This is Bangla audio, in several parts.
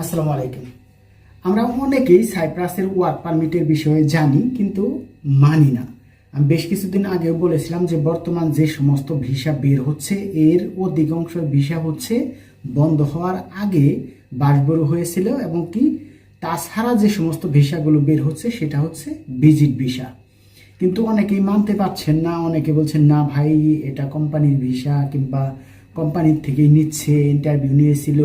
আসসালামু আলাইকুম। আমরা অনেকেই সাইপ্রাসের ওয়ার্ক পারমিটের বিষয়ে জানি কিন্তু মানি না। আমি বেশ কিছুদিন আগেও বলেছিলাম যে বর্তমান যে সমস্ত ভিসা বের হচ্ছে, এর অধিকাংশ ভিসা হচ্ছে বন্ধ হওয়ার আগে বাসবরু হয়েছিল এবং কি তাছাড়া যে সমস্ত ভিসাগুলো বের হচ্ছে সেটা হচ্ছে ভিজিট ভিসা। কিন্তু অনেকেই মানতে পারছেন না, অনেকে বলছেন, না ভাই, এটা কোম্পানির ভিসা কিংবা কোম্পানির থেকেই নিচ্ছে, ইন্টারভিউ নিয়েছিল।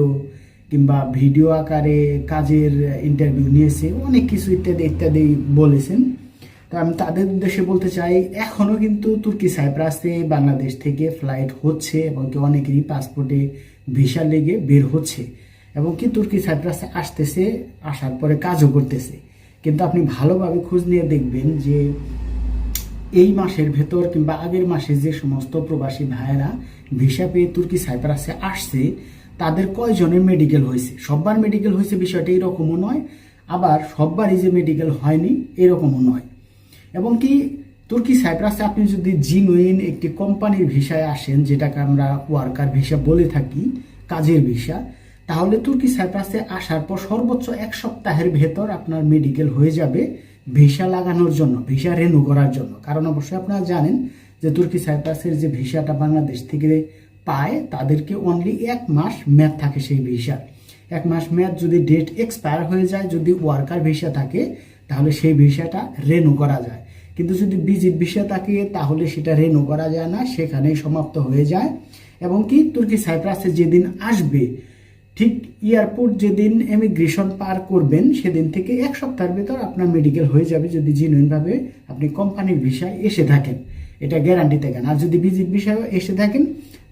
কিংবা ভিডিও আকারে কাজের ইন্টারভিউ নিয়েছে, অনেক কিছু ইত্যাদি ইত্যাদি বলেছেন। তো আমি তাদের উদ্দেশ্যে বলতে চাই এখনও কিন্তু তুর্কি সাইপ্রাসে বাংলাদেশ থেকে ফ্লাইট হচ্ছে এবং কি অনেকেরই পাসপোর্টে ভিসা লেগে বের হচ্ছে এবং কি তুর্কি সাইপ্রাসে আসতেছে, আসার পরে কাজও করতেছে। কিন্তু আপনি ভালোভাবে খোঁজ নিয়ে দেখবেন যে এই মাসের ভেতর কিংবা আগের মাসে যে সমস্ত প্রবাসী ভাইয়েরা ভিসা পেয়ে তুর্কি সাইপ্রাসে আসছে তাদের কয়জনের মেডিকেল হয়েছে? সববার মেডিকেল হয়েছে বিষয়টা এরকমও নয়, আবার সববারই যে মেডিকেল হয়নি এরকমও নয়। এবং কি তুর্কি সাইপ্রাসে আপনি যদি জিনুইন একটি কোম্পানির ভিসায় আসেন, যেটাকে আমরা ওয়ার্কার ভিসা বলে থাকি, কাজের ভিসা তাহলে তুর্কি সাইপ্রাসে আসার পর সর্বোচ্চ এক সপ্তাহের ভেতর আপনার মেডিকেল হয়ে যাবে ভিসা লাগানোর জন্য ভিসা রেনু করার জন্য। কারণ অবশ্যই আপনারা জানেন যে তুর্কি সাইপ্রাসের যে ভিসাটা বাংলাদেশ থেকে পায়, তাদেরকে অনলি এক মাস ম্যাথ থাকে সেই ভিসার এক মাস ম্যাথ যদি ডেট এক্সপায়ার হয়ে যায়, যদি ওয়ার্কার ভিসা থাকে, তাহলে সেই ভিসাটা রেনু করা যায়। কিন্তু যদি বিজি ভিসা থাকে, তাহলে সেটা রেনু করা যায় না, সেখানেই সমাপ্ত হয়ে যায়। এবং কি? তুর্কি সাইপ্রাসে যেদিন আসবে ঠিক এয়ারপোর্ট যেদিন এমিগ্রেশন পার করবেন, সেদিন থেকে এক সপ্তাহের ভেতর আপনার মেডিকেল হয়ে যাবে যদি জেনুইনভাবে আপনি কোম্পানির ভিসায় এসে থাকেন। এটা গ্যারান্টি থাকেন আর যদি ভিজিট বিষয়ে এসে থাকেন,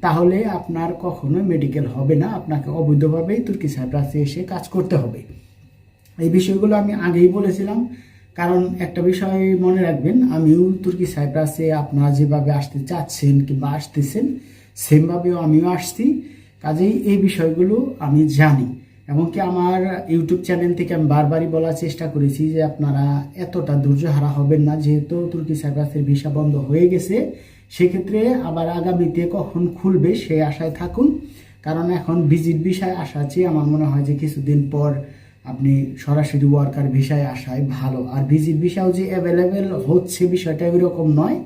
তাহলে আপনার কখনো মেডিকেল হবে না। আপনাকে অবৈধভাবেই তুর্কি সাইপ্রাসে এসে কাজ করতে হবে। এই বিষয়গুলো আমি আগেই বলেছিলাম। কারণ একটা বিষয় মনে রাখবেন, আমিও তুর্কি সাইপ্রাসে আপনারা যেভাবে আসতে চাচ্ছেন কিংবা আসতেছেন সেমভাবেও আমিও আসছি। কাজেই এই বিষয়গুলো আমি জানি, এমনকি আমার ইউটিউব চ্যানেল থেকে আমি বারবারই বলার চেষ্টা করেছি যে আপনারা এতটা ধৈর্য হারা হবেন না, যেহেতু তুর্কি সাইপ্রাসের ভিসা বন্ধ হয়ে গেছে, সেক্ষেত্রে আবার আগামীতে কখন খুলবে সেই আশায় থাকুন। কারণ এখন ভিজিট ভিসায় আসা চেয়ে আমার মনে হয় যে কিছুদিন পর আপনি সরাসরি ওয়ার্কার ভিসায় আসায় ভালো। আর ভিজিট ভিসাও যে অ্যাভেলেবেল হচ্ছে বিষয়টা এরকম নয়।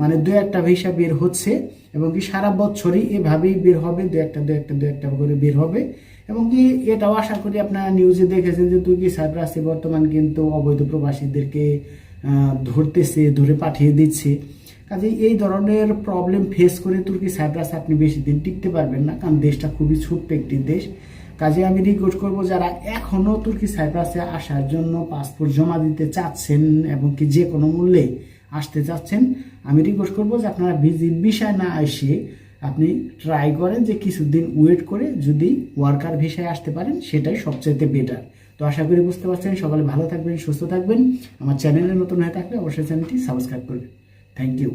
মানে দু একটা ভিসা বের হচ্ছে এবং কি সারা বছরই এভাবেই বের হবে দু একটা দু একটা দু একটা করে বের হবে। এবং কি এটাও আশা করি আপনারা নিউজে দেখেছেন যে তুর্কি সাইপ্রাসে বর্তমান কিন্তু অবৈধ প্রবাসীদেরকে ধরতেছে, ধরে পাঠিয়ে দিচ্ছে। কাজে এই ধরনের প্রবলেম ফেস করে তুর্কি সাইপ্রাস আপনি বেশি দিন টিকতে পারবেন না, কারণ দেশটা খুবই ছোট্ট একটি দেশ। কাজে আমি রিকোয়েস্ট করব যারা এখনও তুর্কি সাইপ্রাসে আসার জন্য পাসপোর্ট জমা দিতে চাচ্ছেন এবং কি যে কোনো মূল্যে আসতে যাচ্ছেন, আমি রিকোয়েস্ট করব যে আপনারা ভিজিট বিষয় না আসিয়ে আপনি ট্রাই করেন যে কিছুদিন ওয়েট করে যদি ওয়ার্কার ভিসায় আসতে পারেন, সেটাই সবচেয়ে বেটার তো আশা করি বুঝতে পারছেন, সকালে ভালো থাকবেন, সুস্থ থাকবেন। আমার চ্যানেলে নতুন হয়ে থাকলে অবশ্যই চ্যানেলটি সাবস্ক্রাইব করবেন। Thank you